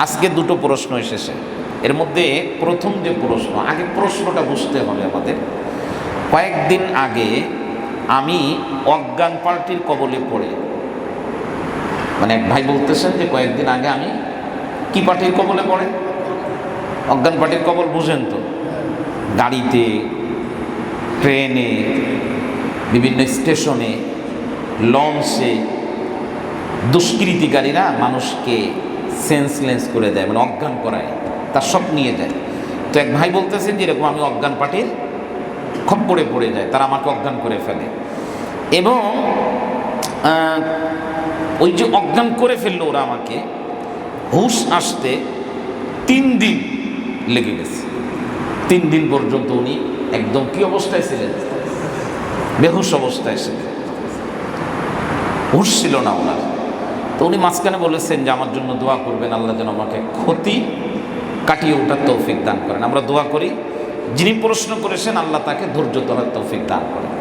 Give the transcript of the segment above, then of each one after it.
আজকে দুটো প্রশ্ন এসেছে। এর মধ্যে প্রথম যে প্রশ্ন, আগে প্রশ্নটা বুঝতে হবে আমাদের। কয়েকদিন আগে আমি অজ্ঞান পার্টির কবলে পড়ে। মানে এক ভাই বলতেছেন যে কয়েকদিন আগে আমি কি পার্টির কবলে পড়ে? অজ্ঞান পার্টির কবল বুঝেন তো। গাড়িতে, ট্রেনে, বিভিন্ন স্টেশনে, লঞ্চে, দুষ্কৃতিকারীরা মানুষকে সেন্সলেস করে দেয় মানে অজ্ঞান করায়, তার সব নিয়ে যায়। তো এক ভাই বলতেছেন যে এরকম আমি অজ্ঞান পার্টির খপ্পরে পড়ে যায়, তারা আমাকে অজ্ঞান করে ফেলে। এবং ওই যে অজ্ঞান করে ফেলল ওরা আমাকে, হুশ আসতে তিন দিন লেগে গেছে। তিন দিন পর্যন্ত উনি একদম কি অবস্থায় ছিলেন? বেহুশ অবস্থায় ছিলেন। হুশ ছিল না ওনার। তো উনি মাঝখানে বলেছেন যে, আমার জন্য দোয়া করবেন, আল্লাহ যেন আমাকে ক্ষতি কাটিয়ে ওঠার তৌফিক দান করেন। আমরা দোয়া করি, যিনি প্রশ্ন করেছেন, আল্লাহ তাকে ধৈর্য ধরার তৌফিক দান করেন।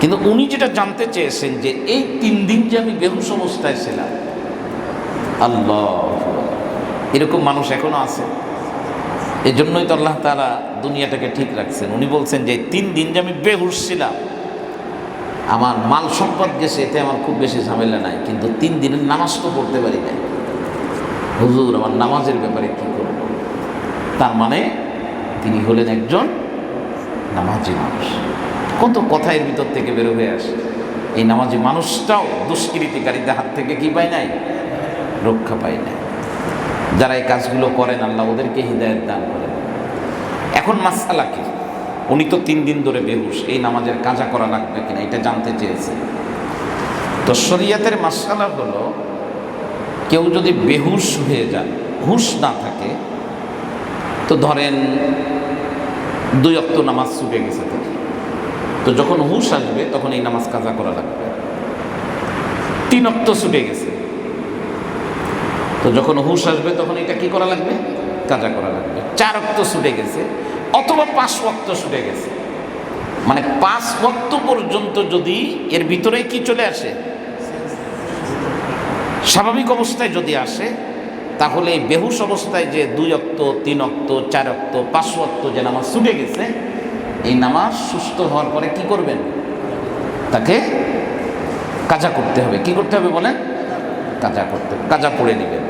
কিন্তু উনি যেটা জানতে চেয়েছেন যে, এই তিন দিন যে আমি বেহুশ অবস্থায় ছিলাম, আল্লাহ এরকম মানুষ এখনও আছে। জন্যই তো আল্লাহ তারা দুনিয়াটাকে ঠিক রাখছেন। উনি বলছেন যে তিন দিন যে আমি বেহুশ ছিলাম আমার মাল সম্পদ গেছে, এতে আমার খুব বেশি ঝামেলা নাই, কিন্তু তিন দিনের নামাজ তো পড়তে পারি নাই। হুজুর, আমার নামাজের ব্যাপারে কী করব? তার মানে তিনি হলেন একজন নামাজি মানুষ। কত কথা এর ভিতর থেকে বের হয়ে আসে। এই নামাজি মানুষটাও দুষ্কৃতিকারীদের হাত থেকে কি পায় নাই? রক্ষা পায় নাই। যারা এই কাজগুলো করেন, আল্লাহ ওদেরকে হৃদায়ত দান করেন। এখন মাসালা কি? উনি তো তিন দিন ধরে বেহুশ, এই নামাজের কাজা করা লাগবে কিনা এটা জানতে চেয়েছে। তো শরিয়াতের মাসালা হলো, কেউ যদি বেহুশ হয়ে যায়, হুশ না থাকে, তো ধরেন দুই অক্ত নামাজ ছুটে গেছে তার তো যখন হুশ আসবে, তখন এই নামাজ কাজা করা লাগবে। তিন অক্ত ছুটে গেছে। তো যখন হুশ আসবে, তখন এটা কি করা লাগবে? কাজা করা লাগবে। চার অক্ত ছুটে গেছে। অথবা পাঁচ ওয়াক্ত ছুটে গেছে। মানে পাঁচ ওয়াক্ত পর্যন্ত যদি এর ভিতরে কি চলে আসে? স্বাভাবিক অবস্থায় যদি আসে, তাহলে এই বেহুশ অবস্থায় যে দুই অক্ত তিন অক্ত চার অক্ত পাঁচ অক্ত যে নামাজ ছুটে গেছে, এই নামাজ সুস্থ হওয়ার পরে কি করবেন? তাকে কাজা করতে হবে। কি করতে হবে বলেন? কাজা করতে কাজা পড়ে নেবেন।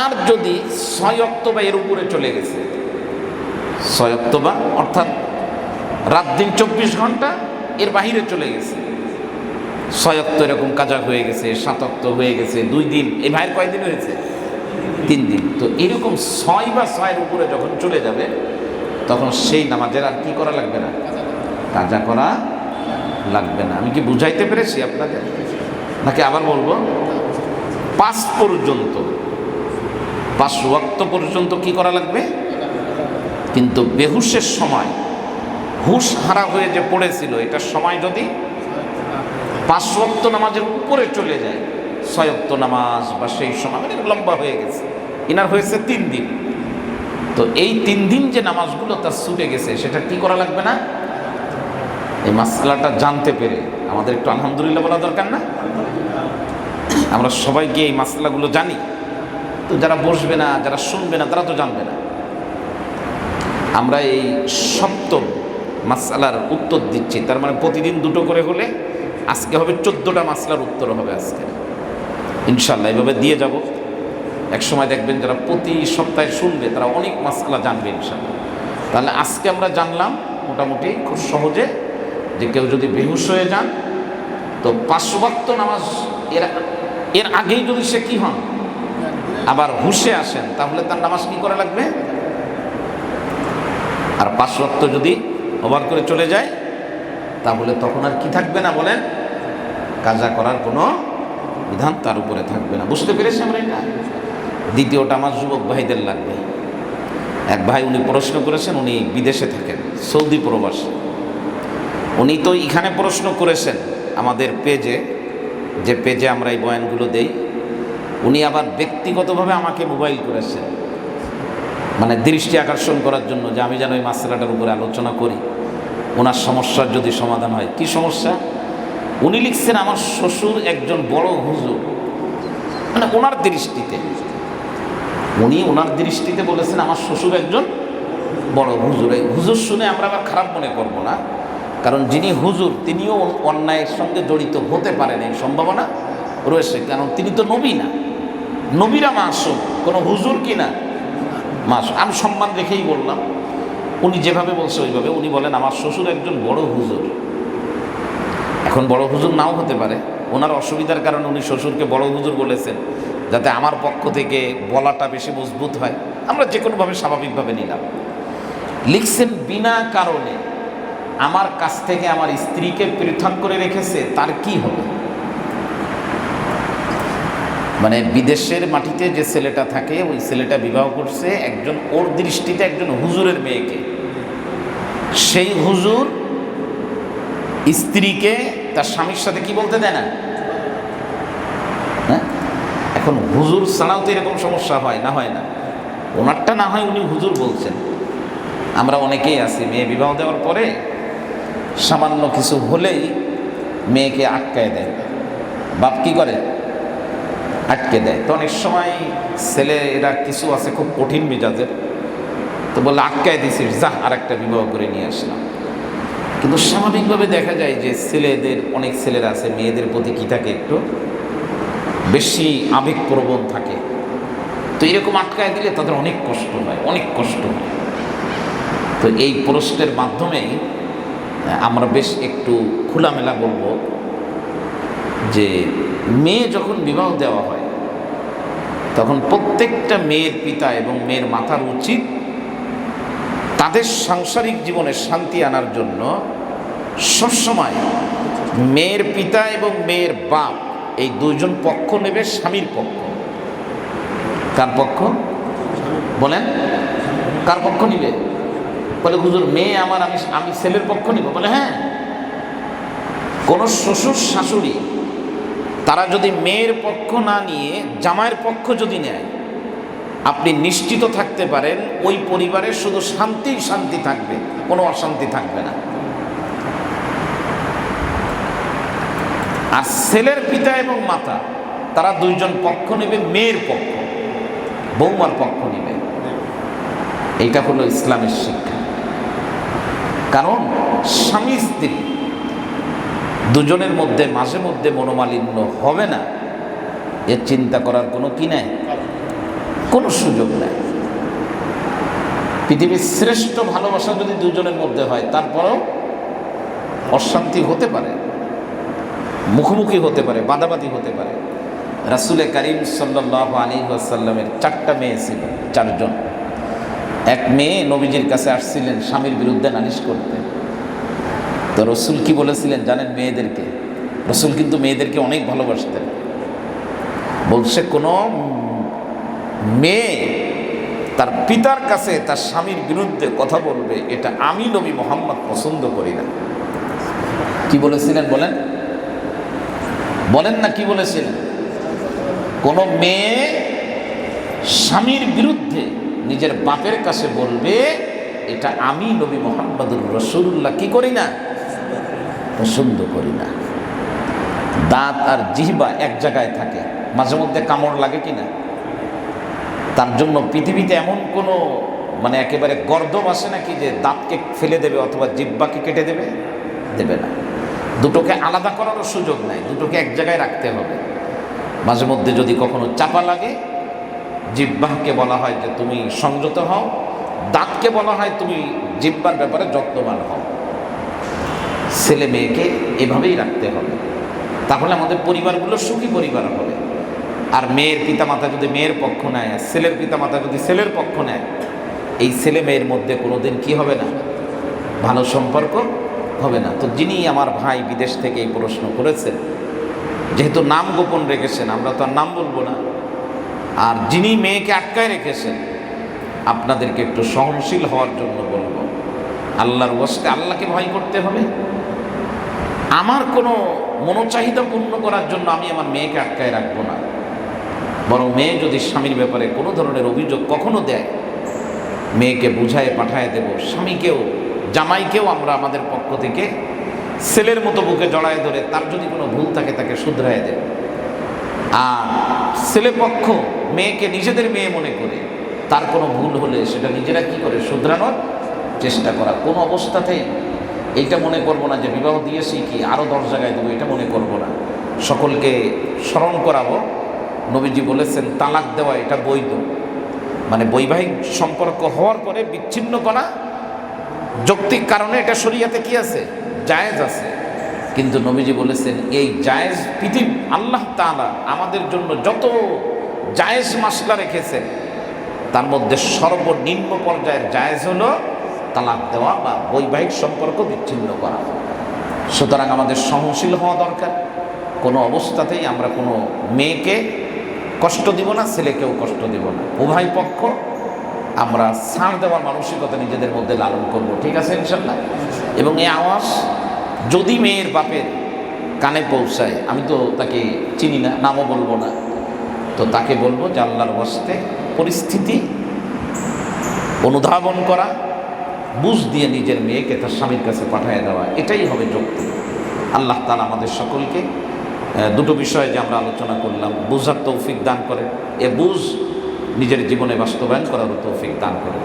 আর যদি ছয় অক্ত বা এর উপরে চলে গেছে অক্টোবর অর্থাৎ রাত দিন চব্বিশ ঘণ্টা এর বাহিরে চলে গেছে। অক্ত এরকম কাজা হয়ে গেছে সাত অক্ত হয়ে গেছে, দুই দিন। এই ভাইয়ের কয়দিন হয়েছে? তিন দিন। তো এরকম ছয় বা ছয়ের উপরে যখন চলে যাবে, তখন সেই নামাজের আর কি করা লাগবে না? কাজা করা লাগবে না। আমি কি বুঝাইতে পেরেছি আপনাকে নাকি আবার বলব? পাঁচ পর্যন্ত, পাঁচ ওয়াক্ত পর্যন্ত কি করা লাগবে? কিন্তু বেহুশের সময় হুশ হারা হয়ে যে পড়েছিল, এটার সময় যদি পাঁচ নামাজের উপরে চলে যায় ওয়াক্ত নামাজ বা সেই সময় মানে লম্বা হয়ে গেছে। ইনার হয়েছে তিন দিন। তো এই তিন দিন যে নামাজগুলো তার ছুটে গেছে, সেটা কি করা লাগবে না? এই মাসলাটা জানতে পেরে, আমাদের একটু আলহামদুলিল্লাহ বলা দরকার না? আমরা সবাইকে এই মাসলাগুলো জানি। তো যারা বসবে না, যারা শুনবে না, তারা তো জানবে না। আমরা এই সপ্তম মাসালার উত্তর দিচ্ছি। তার মানে প্রতিদিন দুটো করে হলে আজকে হবে চোদ্দোটা মাসলার উত্তর হবে আজকে। ইনশাল্লাহ এভাবে দিয়ে যাব। এক সময় দেখবেন যারা প্রতি সপ্তাহে শুনবে, তারা অনেক মাসলা জানবে ইনশাল্লাহ তাহলে আজকে আমরা জানলাম মোটামুটি খুব সহজে যে কেউ যদি বেহুশ হয়ে যান, তো পাঁচশো নামাজ এর এর আগেই যদি সে কী হন, আবার হুশে আসেন, তাহলে তার নামাজ কী করা লাগবে? আর পাঁচ ওয়াক্ত যদি ওভার করে চলে যায়, তাহলে তখন আর কি থাকবে না বলেন? কাজা করার কোনো বিধান তার উপরে থাকবে না। বুঝতে পেরেছি আমরা এটা? দ্বিতীয়টা আমার যুবক ভাইদের লাগবে। এক ভাই উনি প্রশ্ন করেছেন, উনি বিদেশে থাকেন, সৌদি প্রবাসী। উনি তো এখানে প্রশ্ন করেছেন আমাদের পেজে, যে পেজে আমরা এই বয়ানগুলো দেই, উনি আবার ব্যক্তিগতভাবে আমাকে মোবাইল করেছেন। মানে দৃষ্টি আকর্ষণ করার জন্য যে আমি যেন এই মাসলাটার উপরে আলোচনা করি। ওনার সমস্যার যদি সমাধান হয়। কি সমস্যা? উনি লিখছেন, আমার শ্বশুর একজন বড় হুজুর। মানে ওনার দৃষ্টিতে। উনি ওনার দৃষ্টিতে বলেছেন, আমার শ্বশুর একজন বড় হুজুর। এই হুজুর শুনে আমরা আবার খারাপ মনে করব না। কারণ যিনি হুজুর, তিনিও অন্যায়ের সঙ্গে জড়িত হতে পারেন এই সম্ভাবনা রয়েছে। কারণ তিনি তো নবী না। নবীরা মাসুম। কোনো হুজুর কি না মাসুম আমি সম্মান রেখেই বললাম, উনি যেভাবে বলছে ওইভাবে। উনি বলেন, আমার শ্বশুর একজন বড় হুজুর। এখন বড় হুজুর নাও হতে পারে। ওনার অসুবিধার কারণে উনি শ্বশুরকে বড় হুজুর বলেছেন, যাতে আমার পক্ষ থেকে বলাটা বেশি মজবুত হয়। আমরা যে কোনোভাবে স্বাভাবিকভাবে নিলাম। লিখছেন, বিনা কারণে আমার কাছ থেকে আমার স্ত্রীকে পৃথক করে রেখেছে, তার কি হবে? মানে বিদেশের মাটিতে যে ছেলেটা থাকে, ওই ছেলেটা বিবাহ করছে একজন ওর দৃষ্টিতে একজন হুজুরের মেয়েকে। সেই হুজুর স্ত্রীকে তার স্বামীর সাথে কি বলতে দেয় না? হ্যাঁ? এখন হুজুর ছাড়াও তো এরকম সমস্যা হয়, না হয় না। ওনারটা না হয় উনি হুজুর বলছেন। আমরা অনেকেই আছি, মেয়ে বিবাহ দেওয়ার পরে সামান্য কিছু হলেই মেয়েকে আটকায় দেয়। বাপ কি করে? আটকে দেয়। তো অনেক সময় ছেলেরা কিছু আছে খুব কঠিন মেজাজের, তো বলে আটকায় দিছিস যা আর একটা বিবাহ করে নিয়ে আসলাম। কিন্তু স্বাভাবিকভাবে দেখা যায় যে ছেলেদের, অনেক ছেলেরা আছে, মেয়েদের প্রতি কী থাকে একটু? বেশি আবেগপ্রবণ থাকে। তো এরকম আটকায় দিলে তাদের অনেক কষ্ট হয়, অনেক কষ্ট হয়। তো এই প্রশ্নের মাধ্যমেই আমরা বেশ একটু খোলামেলা বলব যে মেয়ে যখন বিবাহ দেওয়া হয়, তখন প্রত্যেকটা মেয়ের পিতা এবং মেয়ের মাথার উচিত তাদের সাংসারিক জীবনে শান্তি আনার জন্য সবসময় মেয়ের পিতা এবং মেয়ের বাপ, এই দুইজন পক্ষ নেবে স্বামীর পক্ষ। কার পক্ষ? বলেন। কার পক্ষ নিবে? বলে, হুজুর, মেয়ে আমার, আমি আমি ছেলের পক্ষ নিব। বলে হ্যাঁ। কোনো শ্বশুর শাশুড়ি তারা যদি মেয়ের পক্ষ না নিয়ে, জামাইয়ের পক্ষ যদি নেয়, আপনি নিশ্চিত থাকতে পারেন, ওই পরিবারে শুধু শান্তি শান্তি থাকবে, কোনো অশান্তি থাকবে না। আর ছেলের পিতা এবং মাতা, তারা দুইজন পক্ষ নেবে, মেয়ের পক্ষ, বৌমার পক্ষ নেবে। এইটা হলো ইসলামের শিক্ষা। কারণ স্বামী স্ত্রী দুজনের মধ্যে, মাঝে মধ্যে মনোমালিন্য হবে না। এর চিন্তা করার কোনো কি নেই? কোনো সুযোগ নেই। পৃথিবীর শ্রেষ্ঠ ভালোবাসা যদি দুজনের মধ্যে হয়, তারপরেও অশান্তি হতে পারে, মুখোমুখি হতে পারে বাদাবাদি হতে পারে। রাসুলে করিম সাল্লাহ আলী আসাল্লামের চারটা মেয়ে ছিল, চারজন। এক মেয়ে নবীজির কাছে আসছিলেন স্বামীর বিরুদ্ধে নালিশ করতে। তো রসুল কি বলেছিলেন জানেন মেয়েদেরকে? রসুল কিন্তু মেয়েদেরকে অনেক ভালোবাসতেন। বলছে, কোনো মেয়ে তার পিতার কাছে তার স্বামীর বিরুদ্ধে কথা বলবে, এটা আমি নবী মোহাম্মদ পছন্দ করি না। কি বলেছিলেন বলেন? বলেন না কি বলেছিলেন? কোনো মেয়ে স্বামীর বিরুদ্ধে নিজের বাপের কাছে বলবে, এটা আমি নবী মোহাম্মদুর রসুল্লাহ কি করি না? পছন্দ করি না। দাঁত আর জিহবা এক জায়গায় থাকে। মাঝে মধ্যে কামড় লাগে কি না তার জন্য পৃথিবীতে এমন কোনো মানে একেবারে গর্দম আসে নাকি যে দাঁতকে ফেলে দেবে অথবা জিব্বাকে কেটে দেবে? দেবে না। দুটোকে আলাদা করারও সুযোগ নাই। দুটোকে এক জায়গায় রাখতে হবে। মাঝে মধ্যে যদি কখনো চাপা লাগে জিব্বাহকে বলা হয় যে তুমি সংযত হও। দাঁতকে বলা হয় তুমি জিব্বার ব্যাপারে যত্নবান হও। ছেলে মেয়েকে এভাবেই রাখতে হবে। তাহলে আমাদের পরিবারগুলো সুখী পরিবার হবে। আর মেয়ের পিতামাতা যদি মেয়ের পক্ষ নেয়, আর ছেলের পিতামাতা যদি ছেলের পক্ষ নেয়, এই ছেলে মেয়ের মধ্যে কোনোদিন কি হবে না? ভালো সম্পর্ক হবে না। তো যিনি আমার ভাই বিদেশ থেকে এই প্রশ্ন করেছেন, যেহেতু নাম গোপন রেখেছেন, আমরা তো আর নাম বলব না। আর যিনি মেয়েকে আটকায় রেখেছেন, আপনাদেরকে একটু সহনশীল হওয়ার জন্য বলব। আল্লাহর ওয়াস্তে আল্লাহকে ভয় করতে হবে। আমার কোনো মনোচাহিদা পূর্ণ করার জন্য আমি আমার মেয়েকে আটকায় রাখব না। বরং মেয়ে যদি স্বামীর ব্যাপারে কোনো ধরনের অভিযোগ কখনো দেয়, মেয়েকে বুঝায়, পাঠায় দেব, স্বামীকেও, জামাইকেও আমরা আমাদের পক্ষ থেকে ছেলের মতো বুকে জড়ায় ধরে তার যদি কোনো ভুল থাকে তাকে শুধরায় দেব। আর ছেলে পক্ষ মেয়েকে নিজেদের মেয়ে মনে করে, তার কোনো ভুল হলে সেটা নিজেরা কি করে শুধরানোর চেষ্টা করা? কোনো অবস্থাতেই এইটা মনে করব না যে বিবাহ দিয়েছি কি আরও দশ জায়গায় দেবো, এটা মনে করব না। সকলকে স্মরণ করাবো। নবীজি বলেছেন, তালাক দেওয়া এটা বৈধ। মানে বৈবাহিক সম্পর্ক হওয়ার পরে বিচ্ছিন্ন করা যৌক্তিক কারণে এটা শরিয়াতে কি আছে? জায়েজ আছে। কিন্তু নবীজি বলেছেন, এই জায়েজ পৃথিবী আল্লাহ তাআলা আমাদের জন্য যত জায়েজ মাসলা রেখেছেন, তার মধ্যে সর্বনিম্ন পর্যায়ের জায়েজ হলো তালাক দেওয়া বা বৈবাহিক সম্পর্ক বিচ্ছিন্ন করা। সুতরাং আমাদের সহনশীল হওয়া দরকার। কোনো অবস্থাতেই আমরা কোনো মেয়েকে কষ্ট দিব না, ছেলেকেও কষ্ট দিব না। উভয় পক্ষ আমরা ছাড় দেওয়ার মানসিকতা নিজেদের মধ্যে লালন করব, ঠিক আছে ইনশাল্লাহ এবং এই আওয়াজ যদি মেয়ের বাপের কানে পৌঁছায়, আমি তো তাকে চিনি না, নামও বলব না, তো তাকে বলব যে আল্লাহর বস্তে পরিস্থিতি অনুধাবন করা বুঝ দিয়ে নিজের মেয়েকে তার স্বামীর কাছে পাঠিয়ে দেওয়া, এটাই হবে যুক্তি। আল্লাহ তালা আমাদের সকলকে দুটো বিষয়ে যে আমরা আলোচনা করলাম, বুঝার তৌফিক দান করে এ বুঝ নিজের জীবনে বাস্তবায়ন করারও তৌফিক দান করে